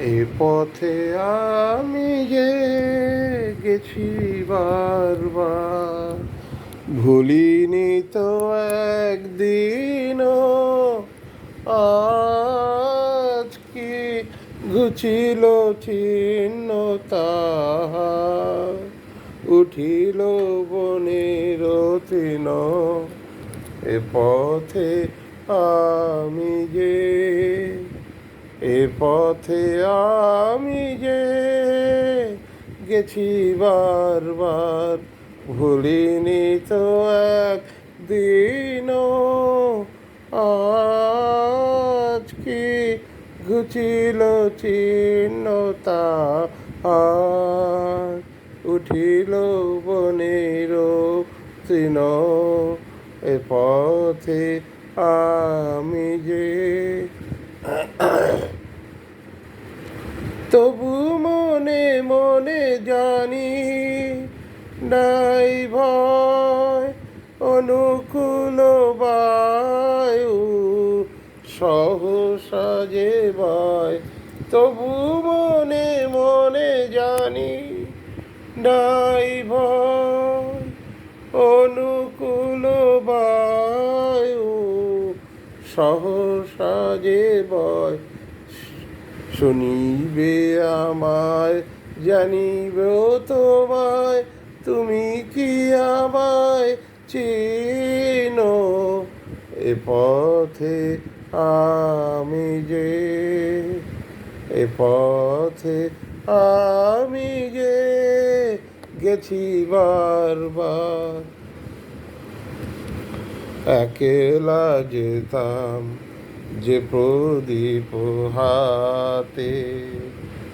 এ পথে আমি যে গেছি বারবার, ভুলিনি তো একদিনও, আজ কি ঘুচিল চিহ্ন তাহার, উঠিল বনের তৃণ এ পথে আমি যে এ পথে আমি যে গেছি বারবার, ভুলিনি তো এক দিন আজ কি ঘুচিল চিহ্নতা আর উঠিল বনের তৃণ। এ পথে আমি যে নাই ভয়, অনুকূল বায়ু সহসা যে ভয় তবু মনে মনে জানি নাই ভয়, অনুকূল বায়ু সহসা বয়, শুনিবে আমায়, জানিবে তোমায় তুমি কি আমায় চিনো? এ পথে আমি যে, এ পথে আমি যে গেছি বারবার। একেলা যেতাম যে প্রদীপ হাতে।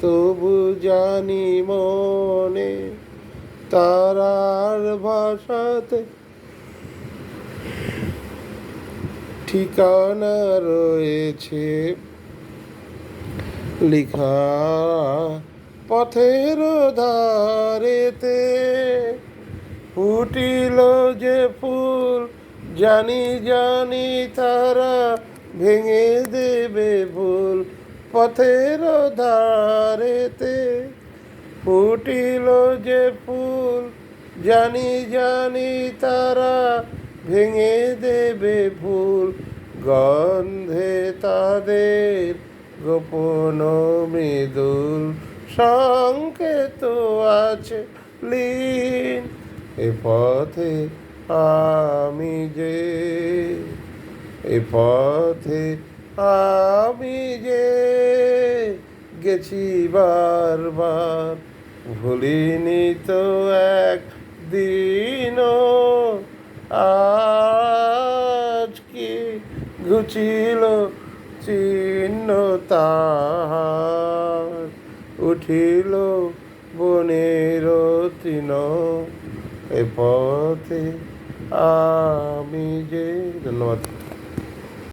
তবু জানি মনে তারার ভাষাতে ঠিকানা রয়েছে। লিখা পথের ধারেতে ফুটিল যে ফুল, জানি জানি তারা ভেঙে দেবে ভুল। পথের ধারেতে ফুটিল যে ফুল, জানি জানি তারা ভেঙে দেবে ভুল। গন্ধে তাদের গোপন মৃদুল। সংকেত আছে লীন, এ পথে আমি যে, এ পথে আমি যে গেছি বারবার, ভুলিনি তো এক দিনও আজ কি ঘুচিল চিহ্ন তাহার? উঠিল বনের তৃণ, এ পথে আমি যে ধন্যবাদ।